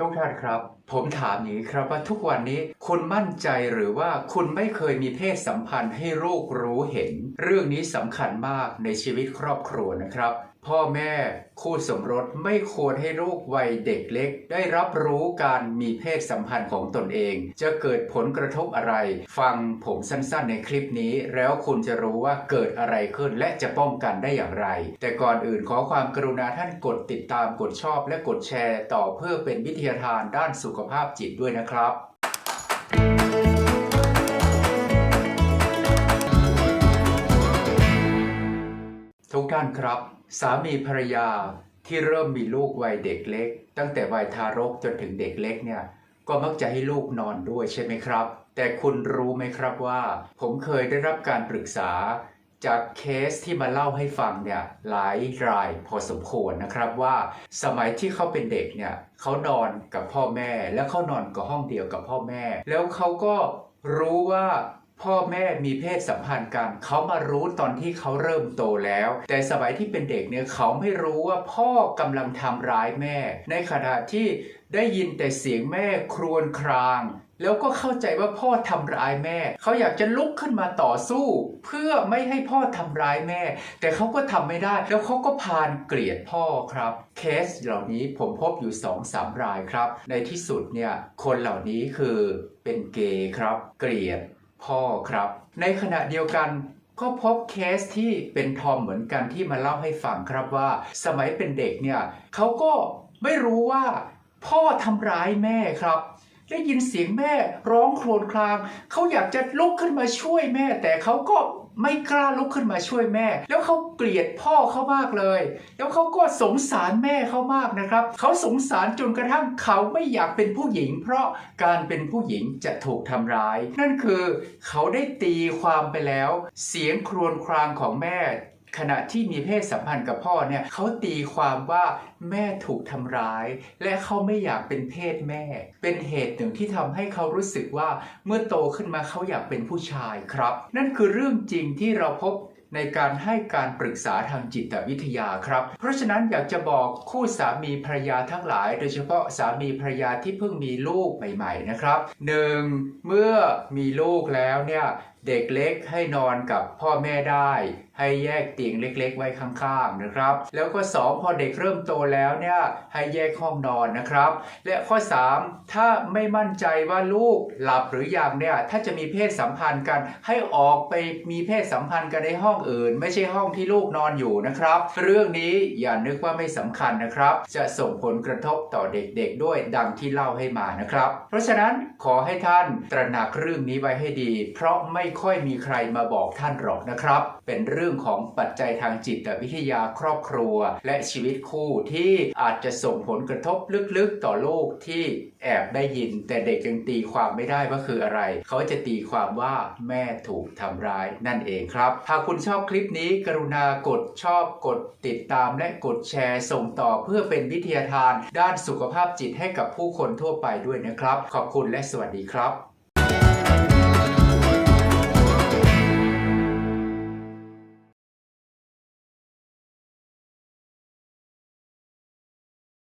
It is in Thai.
ทุกท่านครับ ผมถามนี้ครับว่าทุกวันนี้คุณมั่นใจหรือว่าคุณไม่เคยมีเพศสัมพันธ์ให้ลูกรู้เห็น เรื่องนี้สำคัญมากในชีวิตครอบครัวนะครับ พ่อแม่คู่สมรสไม่ควรให้ลูกวัยเด็กเล็ก ได้รับรู้การมีเพศสัมพันธ์ของตนเอง จะเกิดผลกระทบอะไร ฟังผมสั้นๆในคลิปนี้ แล้วคุณจะรู้ว่าเกิดอะไรขึ้นและจะป้องกันได้อย่างไร แต่ก่อนอื่นขอความกรุณาท่านกดติดตามกดชอบและกดแชร์ ต่อเพื่อเป็นวิทยาทานด้านสุขภาพจิตด้วยนะครับ ทุกท่านครับ สามีภรรยาที่เริ่มมีลูกวัยเด็กเล็ก ตั้งแต่วัยทารกจนถึงเด็กเล็กเนี่ยก็มักจะให้ลูกนอนด้วยใช่ไหมครับ แต่คุณรู้ไหมครับว่า ผมเคยได้รับการปรึกษา จากเคสที่มาเล่าให้ฟังเนี่ยหลายรายพอสมควรนะครับว่า สมัยที่เขาเป็นเด็กเนี่ยเขานอนกับพ่อแม่ แล้วเขานอนกับห้องเดียวกับพ่อแม่ แล้วเขาก็รู้ว่า พ่อแม่มีเพศสัมพันธ์กันเขามารู้ตอนที่เขาเริ่มโตแล้ว แต่สมัยที่เป็นเด็กเนี่ยเขาไม่รู้ว่าพ่อกำลังทำร้ายแม่ ในขณะที่ได้ยินแต่เสียงแม่ครวญคราง แล้วก็เข้าใจว่าพ่อทำร้ายแม่ เขาอยากจะลุกขึ้นมาต่อสู้ เพื่อไม่ให้พ่อทำร้ายแม่ แต่เขาก็ทำไม่ได้ แล้วเขาก็พานเกลียดพ่อครับเคสเหล่านี้ผมพบอยู่2องสามรายครับ ในที่สุดเนี่ยคนเหล่านี้คือเป็นเกย์ครับ เกลียด พ่อครับ ในขณะเดียวกันก็พบเคสที่เป็นทอมเหมือนกันที่มาเล่าให้ฟังครับว่า สมัยเป็นเด็กเนี่ยเขาก็ไม่รู้ว่าพ่อทำร้ายแม่ครับ ได้ยินเสียงแม่ร้องโครวญครางเขาอยากจะลุกขึ้นมาช่วยแม่ แต่เขาก็ ไม่กล้าลุกขึ้นมาช่วยแม่ แล้วเขาเกลียดพ่อเขามากเลย แล้วเขาก็สงสารแม่เขามากนะครับ เขาสงสารจนกระทั่งเขาไม่อยากเป็นผู้หญิง เพราะการเป็นผู้หญิงจะถูกทำร้าย นั่นคือเขาได้ตีความไปแล้ว เสียงครวญครางของแม่ ขณะที่มีเพศสัมพันธ์กับพ่อเนี่ยเขาตีความว่าแม่ถูกทำร้าย และเขาไม่อยากเป็นเพศแม่ เป็นเหตุหนึ่งที่ทำให้เขารู้สึกว่าเมื่อโตขึ้นมาเขาอยากเป็นผู้ชายครับ นั่นคือเรื่องจริงที่เราพบในการให้การปรึกษาทางจิตวิทยาครับ เพราะฉะนั้นอยากจะบอกคู่สามีภรรยาทั้งหลาย โดยเฉพาะสามีภรรยาที่เพิ่งมีลูกใหม่ ๆ นะครับหนึ่งเมื่อมีลูกแล้วเนี่ยเด็กเล็กให้นอนกับพ่อแม่ได้ ให้แยกเตียงเล็ก ๆ ไว้ข้างๆนะครับ แล้วก็ 2 พอเด็กเริ่มโตแล้วเนี่ยให้แยกห้องนอนนะครับ และข้อ 3 ถ้าไม่มั่นใจว่าลูกหลับหรือยังเนี่ยถ้าจะมีเพศสัมพันธ์กัน ให้ออกไปมีเพศสัมพันธ์กันในห้องอื่น ไม่ใช่ห้องที่ลูกนอนอยู่นะครับ เรื่องนี้อย่านึกว่าไม่สำคัญนะครับ จะส่งผลกระทบต่อเด็กๆด้วยดังที่เล่าให้มานะครับ เพราะฉะนั้นขอให้ท่านตระหนักเรื่องนี้ไว้ให้ดี เพราะไม่ค่อยมีใครมาบอกท่านหรอกนะครับ เป็นเรื่องของปัจจัยทางจิตวิทยาครอบครัว และชีวิตคู่ที่อาจจะส่งผลกระทบลึกๆต่อลูกที่แอบได้ยิน แต่เด็กยังตีความไม่ได้ว่าคืออะไร เขาจะตีความว่าแม่ถูกทำร้ายนั่นเองครับ หากคุณชอบคลิปนี้กรุณากดชอบกดติดตามและกดแชร์ส่งต่อเพื่อเป็นวิทยาทานด้านสุขภาพจิตให้กับผู้คนทั่วไปด้วยนะครับ ขอบคุณและสวัสดีครับ